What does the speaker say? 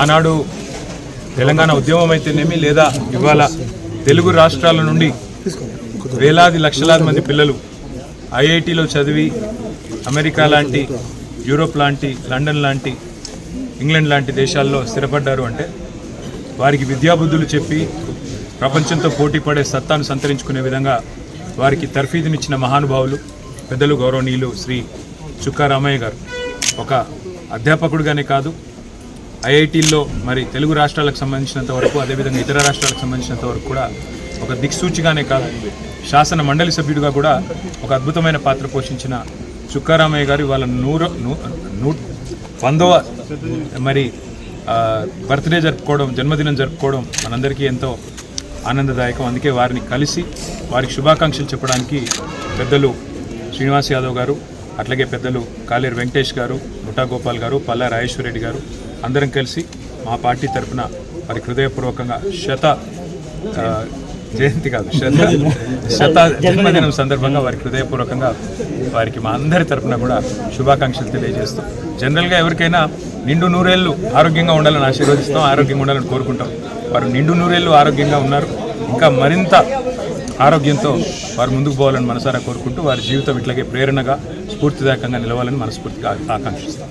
ఆనాడు తెలంగాణ ఉద్యమం అయితేనేమి లేదా ఇవాళ తెలుగు రాష్ట్రాల నుండి వేలాది లక్షలాది మంది పిల్లలు ఐఐటిలో చదివి అమెరికా లాంటి యూరోప్ లాంటి లండన్ లాంటి ఇంగ్లాండ్ లాంటి దేశాల్లో స్థిరపడ్డారు అంటే వారికి విద్యాబుద్ధులు చెప్పి ప్రపంచంతో పోటీ పడే సత్తాను సంతరించుకునే విధంగా వారికి తర్ఫీదునిచ్చిన మహానుభావులు పెద్దలు గౌరవనీయులు శ్రీ చుక్కారామయ్య గారు. ఒక అధ్యాపకుడుగానే కాదు ఐఐటీల్లో మరి తెలుగు రాష్ట్రాలకు సంబంధించినంత వరకు అదేవిధంగా ఇతర రాష్ట్రాలకు సంబంధించినంత వరకు కూడా ఒక దిక్సూచిగానే కాదు శాసన మండలి సభ్యుడిగా కూడా ఒక అద్భుతమైన పాత్ర పోషించిన చుక్కారామయ్య గారు ఇవాళ నూరు నూ నూ వందవ మరి బర్త్డే జరుపుకోవడం జన్మదినం జరుపుకోవడం మనందరికీ ఎంతో ఆనందదాయకం. అందుకే వారిని కలిసి వారికి శుభాకాంక్షలు చెప్పడానికి పెద్దలు శ్రీనివాస్ యాదవ్ గారు అట్లాగే పెద్దలు కాలేరు వెంకటేష్ గారు ముఠా గోపాల్ గారు పల్లా రాజేశ్వర రెడ్డి గారు అందరం కలిసి మా పార్టీ తరఫున వారికి హృదయపూర్వకంగా శత జయంతి కాదు శత శత జన్మదినం సందర్భంగా వారికి హృదయపూర్వకంగా వారికి మా అందరి తరఫున కూడా శుభాకాంక్షలు తెలియజేస్తూ జనరల్గా ఎవరికైనా నిండు నూరేళ్ళు ఆరోగ్యంగా ఉండాలని ఆశీర్వదిస్తాం ఆరోగ్యంగా ఉండాలని కోరుకుంటాం. వారు నిండు నూరేళ్ళు ఆరోగ్యంగా ఉన్నారు. ఇంకా మరింత ఆరోగ్యంతో వారు ముందుకు పోవాలని మనసారా కోరుకుంటూ వారి జీవితం ఇట్లాగే ప్రేరణగా స్ఫూర్తిదాయకంగా నిలవాలని మనస్ఫూర్తిగా ఆకాంక్షిస్తాం.